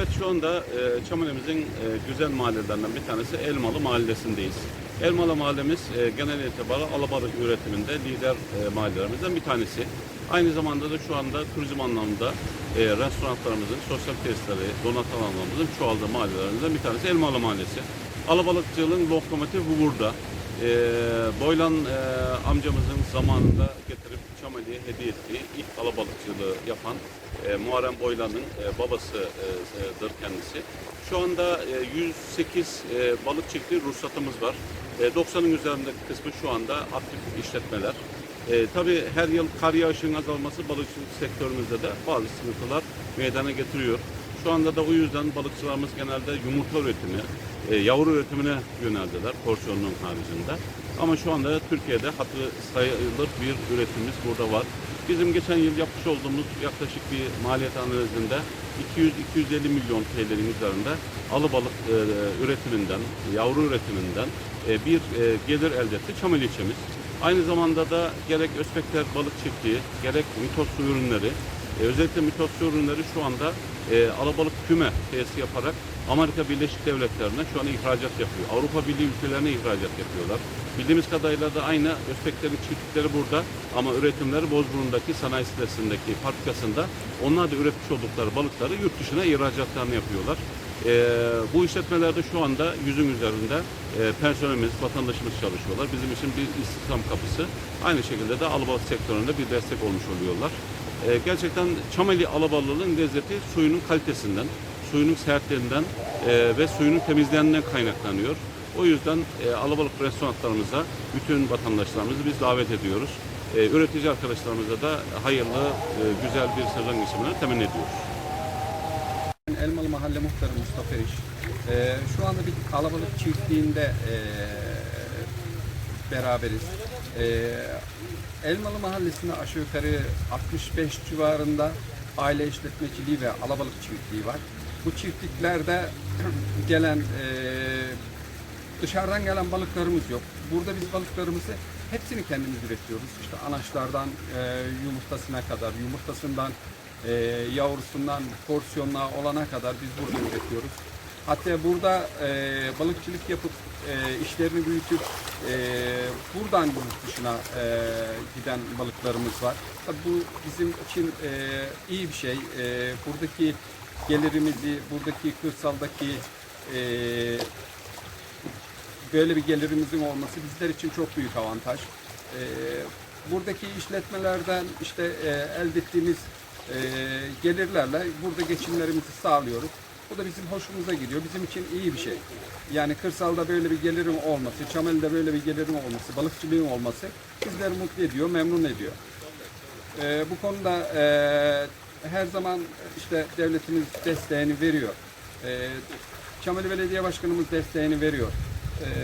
Evet şu anda e, Çamlıca'mızın e, güzel mahallelerinden bir tanesi Elmalı Mahallesi'ndeyiz. Elmalı mahallemiz e, genel itibariyle alabalık üretiminde lider e, mahallelerimizden bir tanesi. Aynı zamanda da şu anda turizm anlamında e, restoranlarımızın, sosyal tesisleri, donat alanlarımızın çoğaldığı mahallelerimizden bir tanesi Elmalı Mahallesi. Alabalıkçılığın lokomotifi burada. E, Boylan e, amcamızın zamanında getirip Çameli'ye hediye ettiği ilk alabalıkçılığı yapan e, Muharrem Boylan'ın e, babasıdır kendisi. Şu anda e, 108 e, balık çiftliği ruhsatımız var. E, 90'ın üzerindeki kısmı şu anda aktif işletmeler. E, tabii her yıl kar yağışının azalması balıkçılık sektörümüzde de bazı sıkıntılar meydana getiriyor. Şu anda da o yüzden balıkçılarımız genelde yumurta üretimi, e, yavru üretimine yöneldiler porsiyonun haricinde. Ama şu anda Türkiye'de hatırı sayılır bir üretimimiz burada var. Bizim geçen yıl yapmış olduğumuz yaklaşık bir maliyet analizinde 200-250 milyon TL'nin üzerinde alıbalık e, üretiminden, yavru üretiminden e, bir e, gelir elde etti Çamel ilçemiz. Aynı zamanda da gerek Özbekler balık çiftliği, gerek mitoslu ürünleri, e, özellikle mitoslu ürünleri şu anda e, alabalık küme tesisi yaparak Amerika Birleşik Devletleri'ne şu an ihracat yapıyor. Avrupa Birliği ülkelerine ihracat yapıyorlar. Bildiğimiz kadarıyla da aynı Özbeklerin çiftlikleri burada ama üretimleri Bozburun'daki sanayi sitesindeki fabrikasında onlar da üretmiş oldukları balıkları yurt dışına ihracatlarını yapıyorlar. E, bu işletmelerde şu anda yüzün üzerinde e, personelimiz, vatandaşımız çalışıyorlar. Bizim için bir istihdam kapısı. Aynı şekilde de alabalık sektöründe bir destek olmuş oluyorlar. E, gerçekten Çameli alabalılığın lezzeti suyunun kalitesinden, suyunun sertliğinden e, ve suyunun temizliğinden kaynaklanıyor. O yüzden e, alabalık restoranlarımıza bütün vatandaşlarımızı biz davet ediyoruz. E, üretici arkadaşlarımıza da hayırlı, e, güzel bir sezon geçirmelerini temin ediyoruz. Elmalı Mahalle Muhtarı Mustafa Eriş. Ee, şu anda bir alabalık çiftliğinde ee, beraberiz. Ee, Elmalı Mahallesi'nde aşağı yukarı 65 civarında aile işletmeciliği ve alabalık çiftliği var. Bu çiftliklerde gelen ee, dışarıdan gelen balıklarımız yok. Burada biz balıklarımızı hepsini kendimiz üretiyoruz. İşte anaçlardan ee, yumurtasına kadar, yumurtasından e, yavrusundan porsiyonuna olana kadar biz burada üretiyoruz. Hatta burada e, balıkçılık yapıp e, işlerini büyütüp e, buradan yurt dışına e, giden balıklarımız var. Tabii bu bizim için e, iyi bir şey. E, buradaki gelirimizi, buradaki kırsaldaki e, böyle bir gelirimizin olması bizler için çok büyük avantaj. Ee, buradaki işletmelerden işte e, elde ettiğimiz e, gelirlerle burada geçimlerimizi sağlıyoruz. Bu da bizim hoşumuza gidiyor. Bizim için iyi bir şey. Yani kırsalda böyle bir gelirin olması, Çameli'de böyle bir gelirin olması, balıkçılığın olması bizleri mutlu ediyor, memnun ediyor. Ee, bu konuda e, her zaman işte devletimiz desteğini veriyor. Ee, Çameli Belediye Başkanımız desteğini veriyor.